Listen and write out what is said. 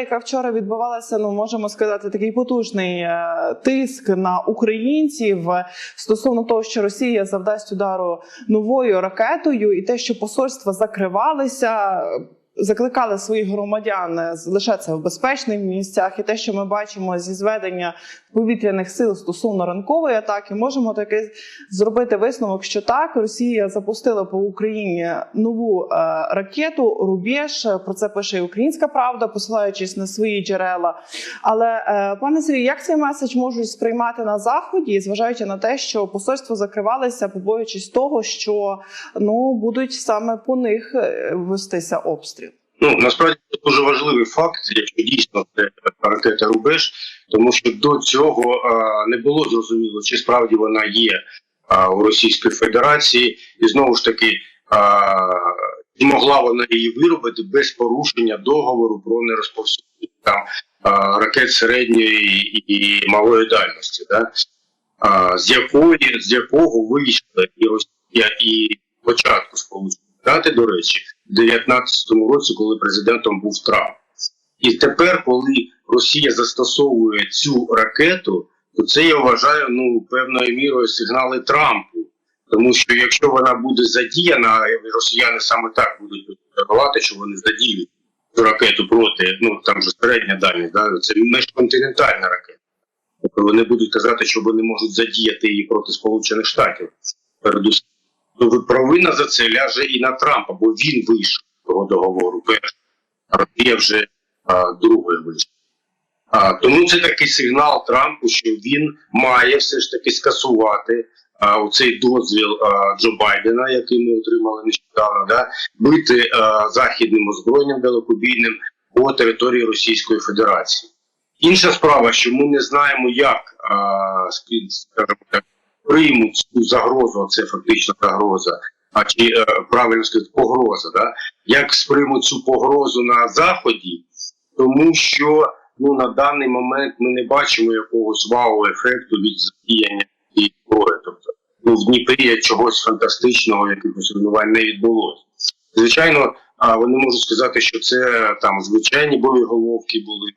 яка вчора відбувалася, ну можемо сказати, такий потужний е, тиск на українців е, стосовно того, що Росія завдасть удару новою ракетою, і те, що посольства закривалися. Закликали своїх громадян е, залишатися в безпечних місцях, і те, що ми бачимо зі зведення повітряних сил стосовно ранкової атаки, можемо таки зробити висновок, що так Росія запустила по Україні нову е, ракету Рубіж. Про це пише і Українська Правда, посилаючись на свої джерела. Але е, пане Сергію, як цей меседж можуть сприймати на заході, зважаючи на те, що посольство закривалися, побоюючись того, що ну будуть саме по них вестися обстріл. Ну насправді це дуже важливий факт, якщо дійсно це ракета Рубеж, тому що до цього а, не було зрозуміло, чи справді вона є а, у Російської Федерації, і знову ж таки а, могла вона її виробити без порушення договору про нерозповсюдження там а, ракет середньої і, і малої дальності, да? а, з якої з якого вийшли і Росія, і початку Сполучені Штати, до речі, в 19-му році, коли президентом був Трамп. І тепер, коли Росія застосовує цю ракету, то це я вважаю ну певною мірою сигнали Трампу. Тому що якщо вона буде задіяна, росіяни саме так будуть реагувати, що вони задіють цю ракету проти, ну там же середня дальність, да, це міжконтинентальна ракета. Тобто вони будуть казати, що вони можуть задіяти її проти Сполучених Штатів. Передусім, провина за це ляже і на Трампа, бо він вийшов з того договору. Перший, а вже а, другою вийшла. А, тому це такий сигнал Трампу, що він має все ж таки скасувати а, цей дозвіл а, Джо Байдена, який ми отримали нещодавно, да, бити а, західним озброєнням далекобійним по території Російської Федерації. Інша справа, що ми не знаємо, як а, скажімо так, приймуть цю загрозу, це фактично загроза, а чи е, правильно сказати, погроза, да? як сприймуть цю погрозу на заході, тому що ну на даний момент ми не бачимо якогось вау-ефекту від задіяння цієї зброї. Тобто, ну в Дніпрі чогось фантастичного, якихось руйнувань не відбулося. Звичайно, вони можуть сказати, що це там звичайні боєголовки були.